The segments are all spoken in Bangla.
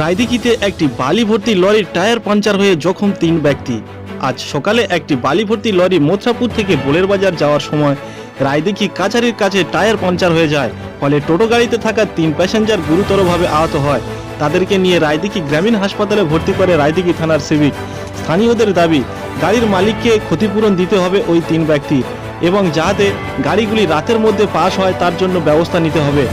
রায়দিঘিতে একটি বালি ভর্তি লরির টায়ার পাঞ্চার হয়ে জখম তিন ব্যক্তি। আজ সকালে একটি বালি ভর্তি লরি মথুরাপুর থেকে বোলের বাজার যাওয়ার সময় রায়দিঘি কাছারির কাছে টায়ার পাঞ্চার হয়ে যায়। ফলে টোটো গাড়িতে থাকা তিন প্যাসেঞ্জার গুরুতরভাবে আহত হয়। তাদেরকে নিয়ে রায়দিঘি গ্রামীণ হাসপাতালে ভর্তি করে রায়দিঘি থানার সিভিক। স্থানীয়দের দাবি, গাড়ির মালিককে ক্ষতিপূরণ দিতে হবে ওই তিন ব্যক্তি এবং যাতে গাড়িগুলি রাতের মধ্যে পাস হয় তার জন্য ব্যবস্থা নিতে হবে।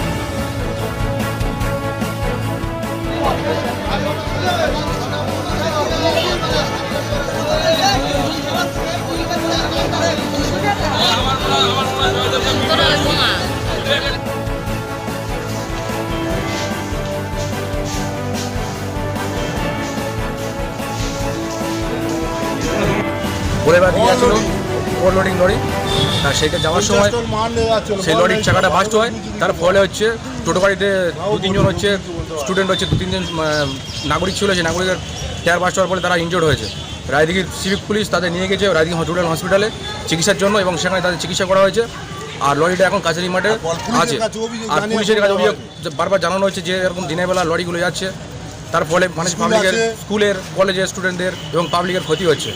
বাদ দিয়ে ছিল ওভারলোডিং লরি। আর সেইটা যাওয়ার সময় সেই লরির চাকাটা বাস্ট হয় তার ফলে হচ্ছে টোটো গাড়িতে দু তিনজন হচ্ছে স্টুডেন্ট হচ্ছে দু তিনজন নাগরিক ছিল সেই নাগরিকের টায়ার বাস্ট হওয়ার ফলে তারা ইনজোর্ড হয়েছে। রায়দিঘির সিভিক পুলিশ তাদের নিয়ে গেছে রায়দিঘি হসপিটাল হসপিটালে চিকিৎসার জন্য এবং সেখানে তাদের চিকিৎসা করা হয়েছে। আর লরিটা এখন কাছারি মাঠে আছে। আর পুলিশের কাছে অভিযোগ বারবার জানানো হচ্ছে যে এরকম দিনের বেলা লরিগুলো যাচ্ছে। তার ফলে মানুষ পাবলিকের স্কুলের কলেজের স্টুডেন্টদের এবং পাবলিকের ক্ষতি হচ্ছে।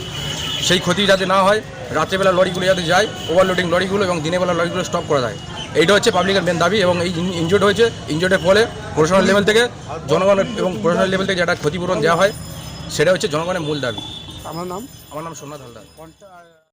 সেই ক্ষতি যাতে না হয় রাত্রেবেলা লরিগুলো যাতে যায় ওভারলোডিং লরিগুলো এবং দিনের বেলা লরিগুলো স্টপ করা যায়। এইটা হচ্ছে পাবলিকের মেন দাবি এবং এই ইনজোর্ড হয়েছে। ইনজোর্ডের ফলে প্রশাসনের লেভেল থেকে জনগণের এবং প্রশাসনের লেভেল থেকে যেটা ক্ষতিপূরণ দেওয়া হয় সেটা হচ্ছে জনগণের মূল দাবি। আমার নাম? আমার নাম সোমনাথ হালদার।